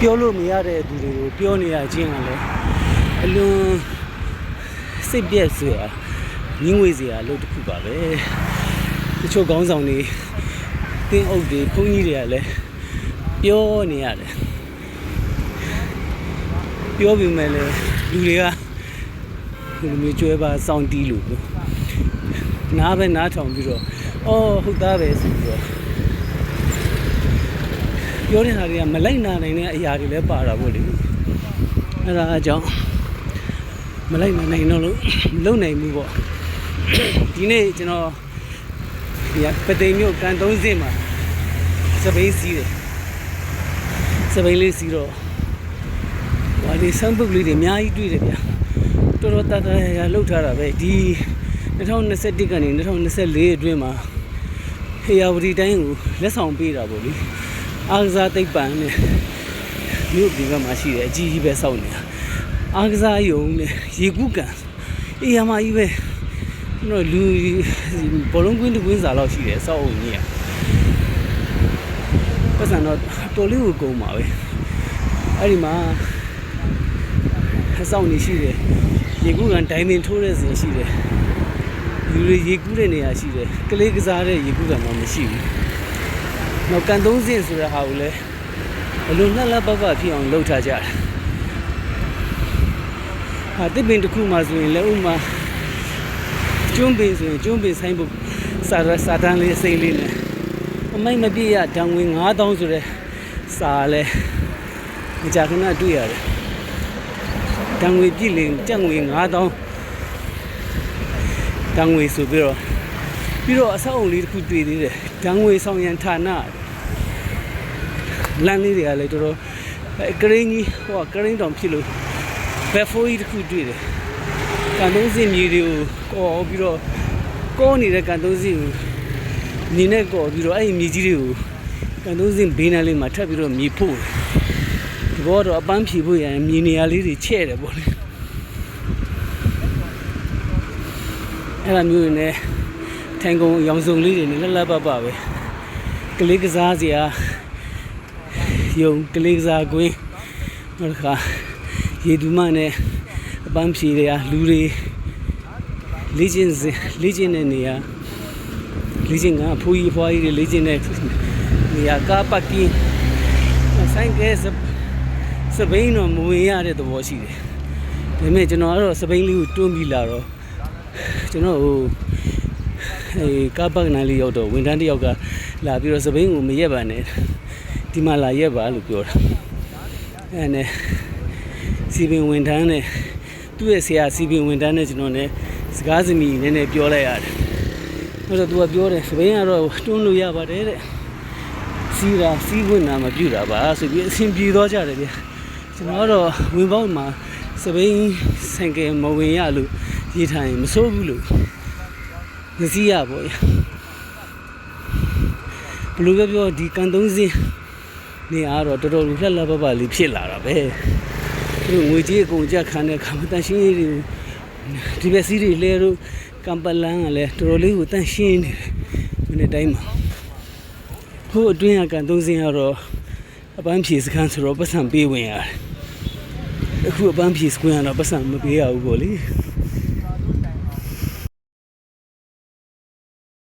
ပြောလို့မရတဲ့သူတွေကိုပြောနေရခြင်းကလည်းအလွန်စိတ်ပြည့်စွာငင်းဝေးစရာအလုပ်တစ်ခုပါပဲတချို့ခေါင်းဆောင်တွေတင်းအုပ်တွေဘုန်းကြီးတွေကလည်းပြောနေရတယ်ပြောပြီးမှလည်းလူတွေကဒီလိုမျိုးကြွယ်ပါစောင့်တီးလို့ပေါ့နားပဲနားထောင်ပြီးတော့အော်ဟုတ်သားပဲဆိုပြီးတော့ ပြောတဲ့ဟာတွေကမလိုက်နာနိုင်တဲ့အရာတွေလည်းပါတာပေါ့လေအဲ့ဒါအကြောင်းမလိုက်နာနိုင်တော့လို့မလုံနိုင်ဘူးပေါ့ဒီနေ့ကျွန်တော်ဒီပသိမ်မြို့ကန်သုံးစင်းမှာစပိန်စီးတယ်စပိန်လေးစီးတော့ဟိုဒီဆမ်ပုတ်လေးတွေအများကြီးတွေ့တယ်ဗျာတော်တော်တတ်တတ်ရရလှုပ်ထားတာပဲဒီ2021ကနေ2024အတွင်းမှာဟေယဝတီတိုင်းကိုလက်ဆောင်ပေးတာပေါ့လေ အားကစားသိပ္ပံနဲ့မြို့ပြည်ဘက်မှာရှိတယ်အကြီးကြီးပဲစောက်နေတာအားကစားယုံနဲ့ရေကူးကန်အေးရမကြီးပဲကျွန်တော်လူဘောလုံးကွင်းတစ်ကွင်းစာလောက်ရှိတယ်စောက်အုံကြီးอ่ะပတ်စံတော့တော်လေးကိုကုန်ပါပဲအဲ့ဒီမှာအဆောင်နေရှိတယ်ရေကူးကန်ဒိုင်မင်ထိုးတဲ့စင်ရှိတယ်လူတွေရေကူးတဲ့နေရာရှိတယ်ကလေးကစားတဲ့ရေကူးကန်မှမရှိဘူး နောက်ကန်သုံးစင်ဆိုတဲ့ဟာကိုလည်းဘလို့နှက်လက်ပတ်ပတ်ဖြစ်အောင်လုပ်ထားကြတယ်ဟာတစ်ပင်တစ်ခုမှဆိုရင်လည်းဥမာကျွန်းပင်ဆိုရင်ကျွန်းပင်ဆိုင်ဖို့စာရစာတန်းလေးအစိမ်းလေးနဲ့အမိုက်မပြည့်ရတံငွေ9000ဆိုတဲ့စာလည်းမကြာခဏတွေ့ရတယ်တံငွေပြည့်လင်တက်ငွေ9000တံငွေဆိုပြီးတော့ပြီးတော့အဆောက်အုံလေးတစ်ခုတွေ့သေးတယ်တံငွေဆောင်ရန်ဌာန လမ်းလေးတွေကလည်းတော်တော်အဲကရင်းကြီးဟိုကကရင်းတောင်ဖြစ်လို့ဘက်ဖိုးကြီးတစ်ခုတွေ့တယ်ကန်သုံးစင်မြေတွေကိုကော်ပြီးတော့ကောနေတဲ့ကန်သုံးစင်ကိုမြေနဲ့ကော်ပြီးတော့အဲ့ဒီမြေကြီးတွေကိုကန်သုံးစင်ဘေးနားလေးမှာထပ်ပြီးတော့မြေဖို့တယ်ဒီဘောတော့အပန်းဖြေဖို့ရရင်မြေနေရာလေးတွေချဲ့တယ်ပေါ့လေအဲ့ဒါမျိုးနဲ့ထိုင်ကုန်ရောင်စုံလေးတွေနဲ့လှလှပပပဲကလေးကစားစရာ ယုံကလေးကစားကွင်းနောက်တစ်ခါရေတူမနဲ့အပန်းဖြေတွေကလူတွေလေ့ကျင့်စဉ်လေ့ကျင့်တဲ့နေရာလေ့ကျင့်ကအဖိုးကြီးအဖွားကြီးတွေလေ့ကျင့်တဲ့နေရာကားပါကင်းဆိုင်ကဲစစပိန်တော့မဝင်ရတဲ့သဘောရှိတယ်ဒါပေမဲ့ကျွန်တော်ကတော့စပိန်လေးကိုတွန်းပြီးလာတော့ကျွန်တော်ဟိုအဲကားပါကနာလေးရောက်တော့ဝန်ထမ်းတစ်ယောက်ကလာပြီးတော့စပိန်ကိုမရက်ပါနဲ့ ဒီမှာလာရက်ပါလို့ပြောတာအဲ့နဲ့စီပင်ဝန်ထမ်းနဲ့သူ့ရဲ့ဆရာစီပင်ဝန်ထမ်းနဲ့ကျွန်တော်နဲ့စကားစမီနည်းနည်းပြောလိုက်ရတယ်အဲ့တော့သူကပြောတယ်စပင်းကတော့တွန်းလို့ရပါတယ်တဲ့စီးတာစီးခွင့်နာမပြုတာပါဆိုပြီးအဆင်ပြေတော့ကြတယ်ဗျကျွန်တော်ကတော့ဝင်ပေါက်မှာစပင်းဆိုင်ကယ်မဝင်ရလို့ရေးထားရင်မစိုးဘူးလို့မစည်းရပေါ့ဗျဘယ်လိုပဲပြောဒီကန်သုံးစင်း နေအားတော့တော်တော်လူလှက်လှပပလေးဖြစ်လာတာပဲသူတို့ငွေကြီးအကုန်ကြက်ခံတဲ့ခါမတန်ရှင်းရေးတွေဒီဘက်စီးတွေလဲတော့ကံပလန်းကလည်းတော်တော်လေးကိုတန်ရှင်းနေတယ်မနေ့တိုင်းမှာဟိုအတွင်းကကန်သုံးစင်းကတော့အပန်းဖြေစခန်းဆိုတော့ပတ်စံပေးဝင်ရတယ်အခုအပန်းဖြေစကွင်းကတော့ပတ်စံမပေးရဘူးပေါ့လေ